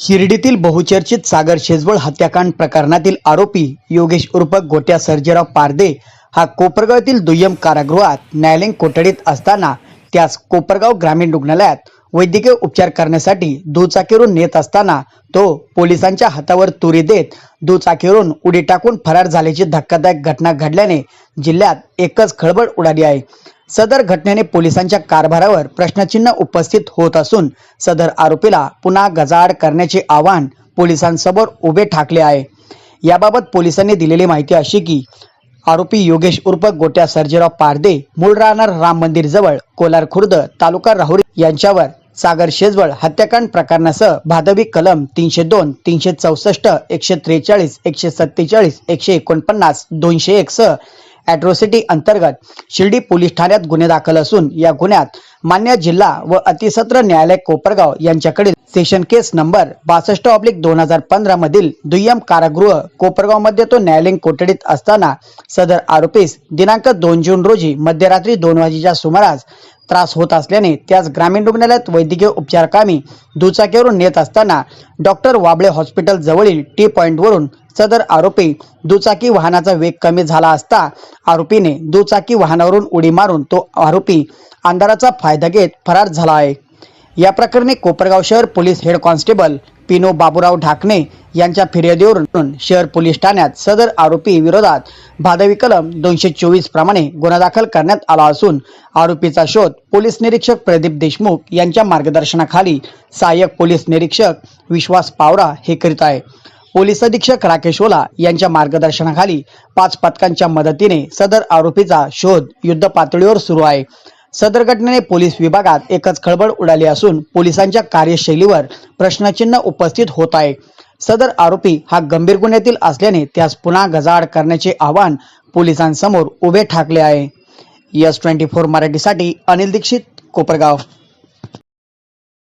शिर्डीतील बहुचर्चित सागर शेजवळ हत्याकांड प्रकरणातील आरोपी योगेश उर्फ गोट्या सर्जेराव पारदे हा कोपरगावातील दुय्यम कारागृहात न्यायालयीन कोठडीत असताना त्यास कोपरगाव ग्रामीण रुग्णालयात वैद्यकीय उपचार करण्यासाठी दुचाकीवरून नेत असताना तो पोलिसांच्या हातावर तुरी देत दुचाकीवरून उडी टाकून फरार झाल्याची धक्कादायक घटना घडल्याने जिल्ह्यात एकच खळबळ उडाली आहे. सदर घटनेने पोलिसांच्या कारभारावर प्रश्नचिन्ह उपस्थित होत असून सदर आरोपीला पुन्हा गजाआड करण्याचे आवाहन पोलिसांसमोर उभे ठाकले आहे. याबाबत पोलिसांनी दिलेली माहिती अशी की आरोपी योगेश उर्फ गोट्या सर्जेराव पारदे मूळ राहणार राम मंदिर जवळ कोलार खुर्द तालुका राहुरी यांच्यावर सागर शेजवळ हत्याकांड प्रकरणासह भादवी कलम तीनशे दोन तीनशे चौसष्ट एकशे त्रेचाळीस एकशे सत्तेचाळीस एकशे एकोणपन्नास दोनशे एक सह अॅट्रॉसिटी अंतर्गत शिर्डी पोलीस ठाण्यात गुन्हे दाखल असून या गुन्ह्यात मान्य जिल्हा व अतिसत्र न्यायालय कोपरगाव यांच्याकडील सेशन केस नंबर बासष्ट ऑब्लिक दोन हजार पंधरा मधील दुय्यम कारागृह कोपरगावमध्ये तो न्यायालयीन कोठडीत असताना सदर आरोपीस दिनांक दोन जून रोजी मध्यरात्री दोन वाजेच्या सुमारास त्रास होत असल्याने त्यास ग्रामीण रुग्णालयात वैद्यकीय उपचारकामी दुचाकीवरून नेत असताना डॉक्टर वाबळे हॉस्पिटल जवळील टी पॉइंटवरून सदर आरोपी दुचाकी वाहनाचा वेग कमी झाला असता आरोपीने दुचाकी वाहनावरून उडी मारून तो आरोपी अंधाराचा फायदा घेत फरार झाला आहे. या प्रकरणी कोपरगाव शहर पोलीस हेड कॉन्स्टेबल पिनो बाबूराव ढाकणे यांच्या फिर्यादीवरून शहर पोलीस ठाण्यात सदर आरोपी विरोधात भादवी कलम दोनशे चोवीस प्रमाणे गुन्हा दाखल करण्यात आला असून आरोपीचा शोध पोलीस निरीक्षक प्रदीप देशमुख यांच्या मार्गदर्शनाखाली सहाय्यक पोलीस निरीक्षक विश्वास पावरा हे करीत आहे. पोलीस अधीक्षक राकेश ओला यांच्या मार्गदर्शनाखाली पाच पथकांच्या मदतीने सदर आरोपीचा शोध युद्ध पातळीवर सुरू आहे. सदर घटनेने पोलीस विभागात एकच खळबळ उडाली असून पोलिसांच्या कार्यशैलीवर प्रश्नचिन्ह उपस्थित होत आहे. सदर आरोपी हा गंभीर गुन्ह्यातील असल्याने त्यास पुन्हा गजाआड करण्याचे आवाहन पोलिसांसमोर उभे ठाकले आहे. यस ट्वेंटी फोर मराठीसाठी अनिल दीक्षित कोपरगाव.